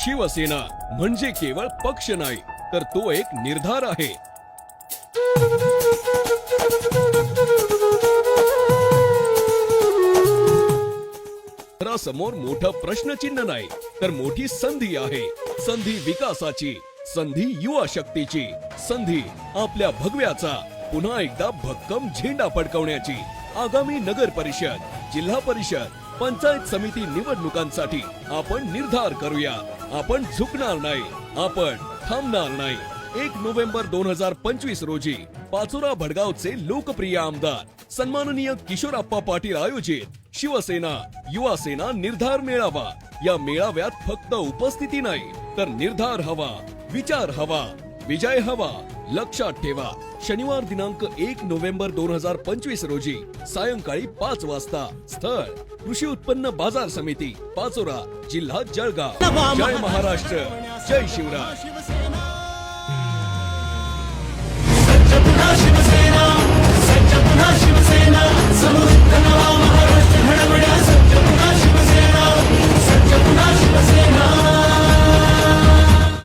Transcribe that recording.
शिवसेना म्हणजे केवळ पक्ष नाही तर तो एक निर्धार आहे. समोर मोठं प्रश्नचिन्ह नाही तर मोठी संधी आहे. संधी विकासाची संधी युवा शक्तीची संधी आपल्या भगव्याचा पुन्हा एकदा भक्कम झेंडा फडकवण्याची. आगामी नगर परिषद जिल्हा परिषद पंचायत समिती निवडणुकांसाठी आपण निर्धार करूया. आपण झुकणार नाही. आपण थांबणार नाही. एक नोव्हेंबर दोन हजार पंचवीस रोजी पाचोरा भडगावचे लोकप्रिय आमदार सन्माननीय किशोरप्पा पाटील आयोजित शिवसेना युवा सेना निर्धार मेळावा. या मेळाव्यात फक्त उपस्थिती नाही तर निर्धार हवा विचार हवा विजय हवा लक्षात ठेवा. शनिवार दिनांक एक नोव्हेंबर दोन हजार पंचवीस रोजी सायंकाळी पाच वाजता. स्थळ कृषी उत्पन्न बाजार समिती पाचोरा जिल्हा जळगाव. जय महाराष्ट्र. जय शिवराय.